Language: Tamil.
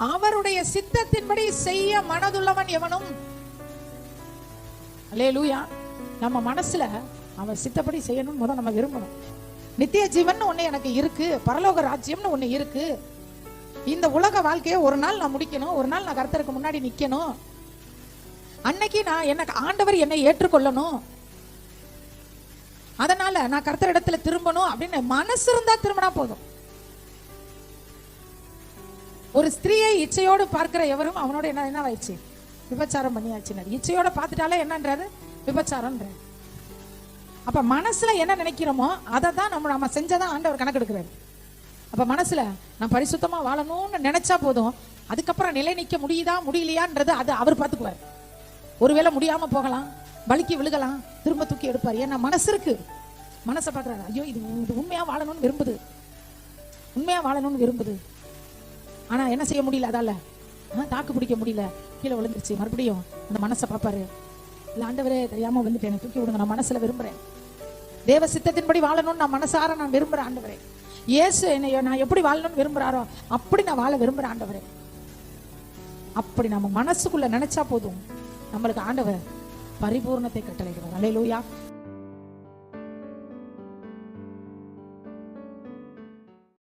அவருடைய சித்தத்தின்படி செய்ய மனதுள்ளவன் எவனும்? அல்லேலூயா. நம்ம மனசுல அவன் சித்தப்படி செய்யணும்னு முதல் நம்ம விரும்பணும். நித்திய ஜீவன் ஒண்ணு எனக்கு இருக்கு பரலோக ராஜ்யம்னு ஒண்ணு இருக்கு. இந்த உலக வாழ்க்கையை ஒரு நாள் நான் முடிக்கணும் ஒரு நாள் நான் கருத்தருக்கு முன்னாடி நிக்கணும். அன்னைக்கு நான் எனக்கு ஆண்டவர் என்னை ஏற்றுக்கொள்ளணும். அதனால நான் கர்த்தர் இடத்துல திரும்பணும் அப்படின்னு மனசு இருந்தா திரும்பினா போதும். ஒரு ஸ்திரீயை இச்சையோடு பார்க்கிற எவரும் அவனோட என்ன என்ன ஆயிடுச்சு விபச்சாரம் பண்ணியாச்சு இச்சையோட பார்த்துட்டாலே என்னன்றாரு? விபச்சாரம்ன்றாரு. அப்ப மனசுல என்ன நினைக்கிறோமோ அதை தான் நம்ம நம்ம செஞ்சதான் ஆண்டவர் கணக்கு எடுக்கிறாரு அப்ப மனசுல நான் பரிசுத்தமா வாழணும்னு நினைச்சா போதும் அதுக்கப்புறம் நிலை நிக்க முடியுதா முடியலையான்றது அது அவர் பார்த்துக்குவார். ஒருவேளை முடியாம போகலாம் வலிக்கு விழுகலாம் திரும்ப தூக்கி எடுப்பார். ஏன்னா மனசு இருக்கு. மனசை பார்க்கறாரு. ஐயோ இது இது உண்மையா வாழணும்னு விரும்புது. உண்மையா வாழணும்னு விரும்புது. ஆனா என்ன செய்ய முடியல அதால? தாக்கு பிடிக்க முடியல. கீழே விழுந்துருச்சு. மறுபடியும் அந்த மனசை பார்ப்பாரு. இல்லை ஆண்டவரே தெரியாம வந்துட்டேன். என்னை தூக்கி விடுங்க. நான் மனசுல விரும்புறேன். தேவ சித்தத்தின்படி வாழணும்னு நான் மனசார நான் விரும்புறேன் ஆண்டவரே. ஏசு என்னையோ நான் எப்படி வாழணும்னு விரும்புறாரோ அப்படி நான் வாழ விரும்புறேன் ஆண்டவரே. அப்படி நம்ம மனசுக்குள்ள நினைச்சா போதும். நம்மளுக்கு ஆண்டவர் பரிபூர்ணத்தை கட்டளைகிறார் அலையிலூயா